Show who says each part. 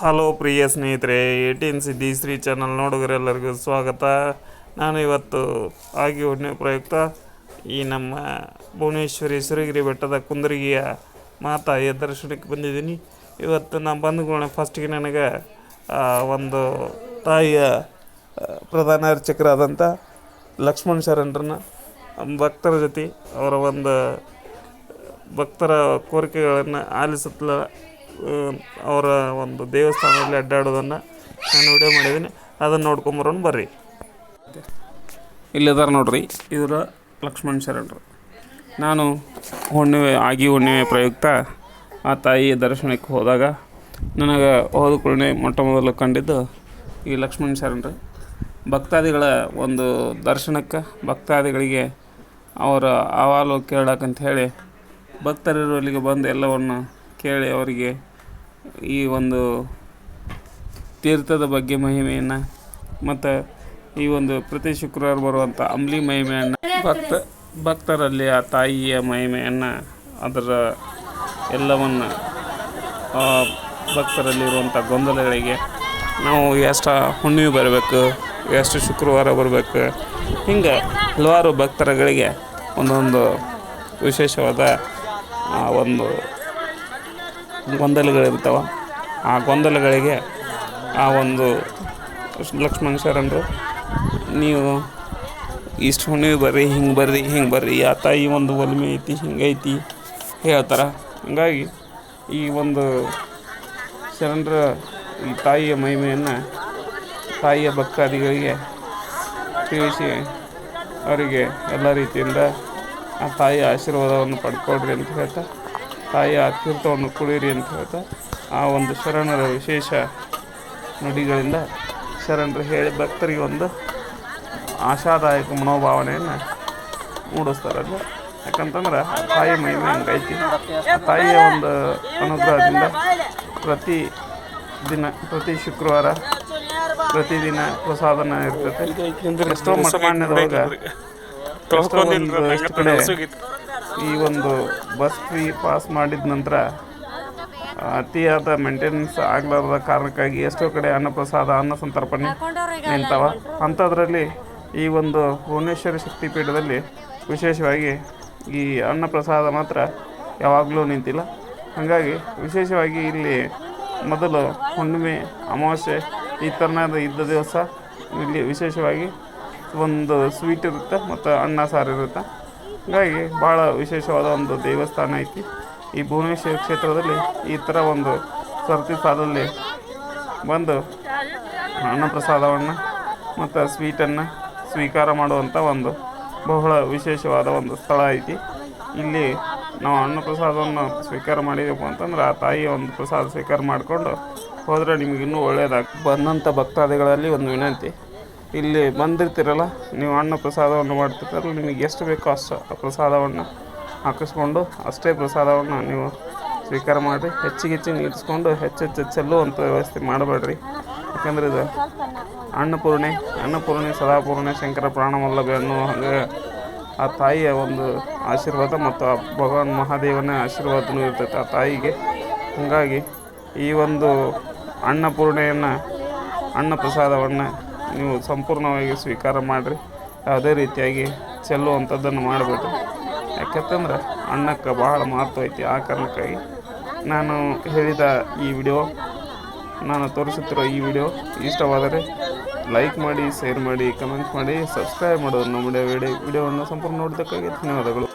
Speaker 1: Hello ಪ್ರಿಯ ಸ್ನೇಹಿತರೆ eighteen D Shri channel ನೋಡುಗರೆಲ್ಲರಿಗೂ ಸ್ವಾಗತ. ನಾನು ಇವತ್ತು ಆಗಿ ಹುಣ್ಣಿಮೆ ಪ್ರಯುಕ್ತ ಈ ನಮ್ಮ ಭುವನೇಶ್ವರಿ ಸುರಗಿರಿ ಬೆಟ್ಟದ ಕುಂದರಿಗಿಯ ಮಾತಾಯಿಯ ದರ್ಶನಕ್ಕೆ ಬಂದಿದ್ದೀನಿ. ಇವತ್ತು ನಾನು ಬಂದ್ಕೊಳ್ಳೆ ಫಸ್ಟಿಗೆ ನನಗೆ ಒಂದು ತಾಯಿಯ ಪ್ರಧಾನ ಅರ್ಚಕರಾದಂಥ ಲಕ್ಷ್ಮಣ್ ಶರಣರನ್ನ ಭಕ್ತರ ಜೊತೆ ಅವರ ಒಂದು ಭಕ್ತರ ಕೋರಿಕೆಗಳನ್ನು ಆಲಿಸುತ್ತಲ ಅವರ ಒಂದು ದೇವಸ್ಥಾನದಲ್ಲಿ ಅಡ್ಡಾಡೋದನ್ನು ನಾನು ವಿಡಿಯೋ ಮಾಡಿದ್ದೀನಿ. ಅದನ್ನು ನೋಡ್ಕೊಂಬರೋನು ಬರ್ರಿ. ಇಲ್ಲಿದಾರ ನೋಡ್ರಿ. ಇದರ ಲಕ್ಷ್ಮಣ್ ಶರಣರು. ನಾನು ಹುಣ್ಣಿಮೆ ಆಗಿ ಹುಣ್ಣಿಮೆ ಪ್ರಯುಕ್ತ ಆ ತಾಯಿಯ ದರ್ಶನಕ್ಕೆ ಹೋದಾಗ ನನಗೆ ಹೋದ ಕೂಡಲೇ ಮೊಟ್ಟ ಮೊದಲು ಕಂಡಿದ್ದು ಈ ಲಕ್ಷ್ಮಣ್ ಶರಣರು. ಭಕ್ತಾದಿಗಳ ಒಂದು ದರ್ಶನಕ್ಕೆ ಭಕ್ತಾದಿಗಳಿಗೆ ಅವರ ಅಹವಾಲು ಕೇಳಕ್ಕಂತ ಹೇಳಿ ಭಕ್ತರಿರುವಲ್ಲಿಗೆ ಬಂದು ಎಲ್ಲವನ್ನು ಕೇಳಿ ಅವರಿಗೆ ಈ ಒಂದು ತೀರ್ಥದ ಬಗ್ಗೆ ಮಹಿಮೆಯನ್ನು ಮತ್ತು ಈ ಒಂದು ಪ್ರತಿ ಶುಕ್ರವಾರ ಬರುವಂಥ ಅಂಬ್ಲಿ ಮಹಿಮೆಯನ್ನು ಭಕ್ತ, ಭಕ್ತರಲ್ಲಿ ಆ ತಾಯಿಯ ಮಹಿಮೆಯನ್ನು ಅದರ ಎಲ್ಲವನ್ನು ಭಕ್ತರಲ್ಲಿರುವಂಥ ಗೊಂದಲಗಳಿಗೆ ನಾವು ಎಷ್ಟು ಹುಣ್ಣಿಮೆ ಬರಬೇಕು, ಎಷ್ಟು ಶುಕ್ರವಾರ ಬರಬೇಕು, ಹಿಂಗೆ ಹಲವಾರು ಭಕ್ತರುಗಳಿಗೆ ಒಂದೊಂದು ವಿಶೇಷವಾದ ಒಂದು ಗೊಂದಲಗಳಿರ್ತಾವೆ. ಆ ಗೊಂದಲಗಳಿಗೆ ಆ ಒಂದು ಲಕ್ಷ್ಮಣ ಶರಣರು, ನೀವು ಇಷ್ಟು ಹುಣ್ಣಿಮೆ ಬರ್ರಿ, ಹಿಂಗೆ ಬರ್ರಿ ಹಿಂಗೆ ಬರ್ರಿ ಆ ತಾಯಿ ಒಂದು ಒಲ್ಮೆ ಐತಿ ಹಿಂಗೈತಿ ಹೇಳ್ತಾರೆ. ಹಂಗಾಗಿ ಈ ಒಂದು ಶರಣರ ಈ ತಾಯಿಯ ಮಹಿಮೆಯನ್ನು ತಾಯಿಯ ಭಕ್ತಾದಿಗಳಿಗೆ ತಿಳಿಸಿ ಅವರಿಗೆ ಎಲ್ಲ ರೀತಿಯಿಂದ ಆ ತಾಯಿಯ ಆಶೀರ್ವಾದವನ್ನು ಪಡ್ಕೊಳ್ರಿ ಅಂತ ಹೇಳ್ತಾ ತಾಯಿಯ ತೀರ್ಥವನ್ನು ಕುಳೀರಿ ಅಂತ ಹೇಳ್ತಾ ಆ ಒಂದು ಶರಣರ ವಿಶೇಷ ನುಡಿಗಳಿಂದ ಶರಣರು ಹೇಳಿ ಭಕ್ತರಿಗೆ ಒಂದು ಆಶಾದಾಯಕ ಮನೋಭಾವನೆಯನ್ನು ಮೂಡಿಸ್ತಾರಲ್ಲ. ಯಾಕಂತಂದ್ರೆ ಆ ತಾಯಿ ಮಹಿಮೆ ಹಂಗೈತಿ. ಆ ತಾಯಿಯ ಒಂದು ಅನುಗ್ರಹದಿಂದ ಪ್ರತಿ ದಿನ ಪ್ರತಿ ಶುಕ್ರವಾರ ಪ್ರತಿದಿನ ಪ್ರಸಾದನ ಇರ್ತೈತೆ. ಎಷ್ಟೋ ಮಠಮಾನ್ಯದೊಳಗೆ ಎಷ್ಟೋ ಒಂದು ಎಷ್ಟು ಕಡೆ ಈ ಒಂದು ಬಸ್ ಫ್ರೀ ಪಾಸ್ ಮಾಡಿದ ನಂತರ ಅತಿಯಾದ ಮೇಂಟೆನೆನ್ಸ್ ಆಗಲಾರದ ಕಾರಣಕ್ಕಾಗಿ ಎಷ್ಟೋ ಕಡೆ ಅನ್ನಪ್ರಸಾದ, ಅನ್ನ ಸಂತರ್ಪಣೆ ನಿಂತವ. ಅಂಥದ್ರಲ್ಲಿ ಈ ಒಂದು ಭುವನೇಶ್ವರಿ ಶಕ್ತಿಪೀಠದಲ್ಲಿ ವಿಶೇಷವಾಗಿ ಈ ಅನ್ನಪ್ರಸಾದ ಮಾತ್ರ ಯಾವಾಗಲೂ ನಿಂತಿಲ್ಲ. ಹಾಗಾಗಿ ವಿಶೇಷವಾಗಿ ಇಲ್ಲಿ ಮೊದಲು ಹುಣ್ಣಿಮೆ, ಅಮಾವಾಸ್ಯೆ ಈ ಥರನಾದ ಇದ್ದ ದಿವಸ ಇಲ್ಲಿ ವಿಶೇಷವಾಗಿ ಒಂದು ಸ್ವೀಟ್ ಇರುತ್ತೆ ಮತ್ತು ಅನ್ನ ಸಾರು ಇರುತ್ತೆ. ಹಾಗಾಗಿ ಭಾಳ ವಿಶೇಷವಾದ ಒಂದು ದೇವಸ್ಥಾನ ಐತಿ. ಈ ಭುವನೇಶ್ವರ ಕ್ಷೇತ್ರದಲ್ಲಿ ಈ ಥರ ಒಂದು ಸರತಿ ಸಾಲಲ್ಲಿ ಬಂದು ಅನ್ನಪ್ರಸಾದವನ್ನು ಮತ್ತು ಸ್ವೀಟನ್ನು ಸ್ವೀಕಾರ ಮಾಡುವಂಥ ಒಂದು ಬಹಳ ವಿಶೇಷವಾದ ಒಂದು ಸ್ಥಳ ಐತಿ. ಇಲ್ಲಿ ನಾವು ಅನ್ನಪ್ರಸಾದವನ್ನು ಸ್ವೀಕಾರ ಮಾಡಿದೆವು ಅಂತಂದ್ರೆ ಆ ತಾಯಿಯ ಒಂದು ಪ್ರಸಾದ ಸ್ವೀಕಾರ ಮಾಡಿಕೊಂಡು ಹೋದರೆ ನಿಮಗಿನ್ನೂ ಒಳ್ಳೆಯದಾಗ ಬಂದಂಥ ಭಕ್ತಾದಿಗಳಲ್ಲಿ ಒಂದು ವಿನಂತಿ. ಇಲ್ಲಿ ಬಂದಿರ್ತೀರಲ್ಲ, ನೀವು ಅನ್ನ ಪ್ರಸಾದವನ್ನು ಮಾಡ್ತಿರ್ತಾರಲ್ಲ, ನಿಮಗೆ ಎಷ್ಟು ಬೇಕೋ ಅಷ್ಟು ಪ್ರಸಾದವನ್ನು ಹಾಕಿಸ್ಕೊಂಡು, ಅಷ್ಟೇ ಪ್ರಸಾದವನ್ನು ನೀವು ಸ್ವೀಕಾರ ಮಾಡಿರಿ ಹೆಚ್ಚಿಗೆ ಹೆಚ್ಚಿಗೆ ನೀಡಿಸ್ಕೊಂಡು ಹೆಚ್ಚೆಚ್ಚು ಚೆಲ್ಲುವಂಥ ವ್ಯವಸ್ಥೆ ಮಾಡಬೇಡ್ರಿ. ಯಾಕಂದ್ರೆ ಇದು ಅನ್ನಪೂರ್ಣೆ ಅನ್ನಪೂರ್ಣೆ ಸದಾಪೂರ್ಣೆ, ಶಂಕರ ಪ್ರಾಣವಲ್ಲಭೆ ಅನ್ನೋ ಹಾಗೆ ಆ ತಾಯಿಯ ಒಂದು ಆಶೀರ್ವಾದ ಮತ್ತು ಆ ಭಗವಾನ್ ಮಹಾದೇವನ ಆಶೀರ್ವಾದನೂ ಇರ್ತೈತೆ ಆ ತಾಯಿಗೆ. ಹಾಗಾಗಿ ಈ ಒಂದು ಅನ್ನಪೂರ್ಣೆಯನ್ನು ಅನ್ನ ಪ್ರಸಾದವನ್ನು ನೀವು ಸಂಪೂರ್ಣವಾಗಿ ಸ್ವೀಕಾರ ಮಾಡಿರಿ. ಯಾವುದೇ ರೀತಿಯಾಗಿ ಚೆಲ್ಲುವಂಥದ್ದನ್ನು ಮಾಡಬೇಡ್ರಿ ಯಾಕಂತಂದ್ರೆ ಅಣ್ಣಕ್ಕೆ ಭಾಳ ಮಹತ್ವ ಐತಿ ಆ ಕಾರಣಕ್ಕಾಗಿ ನಾನು ಹೇಳಿದ ಈ ವಿಡಿಯೋ, ನಾನು ತೋರಿಸುತ್ತಿರೋ ಈ ವಿಡಿಯೋ ಇಷ್ಟವಾದರೆ ಲೈಕ್ ಮಾಡಿ, ಶೇರ್ ಮಾಡಿ, ಕಮೆಂಟ್ ಮಾಡಿ, ಸಬ್ಸ್ಕ್ರೈಬ್ ಮಾಡೋದು ನಮ್ಮ ವಿಡಿಯೋ ವಿಡಿಯೋವನ್ನು ಸಂಪೂರ್ಣ ನೋಡಿದ್ದಕ್ಕಾಗಿ ಧನ್ಯವಾದಗಳು.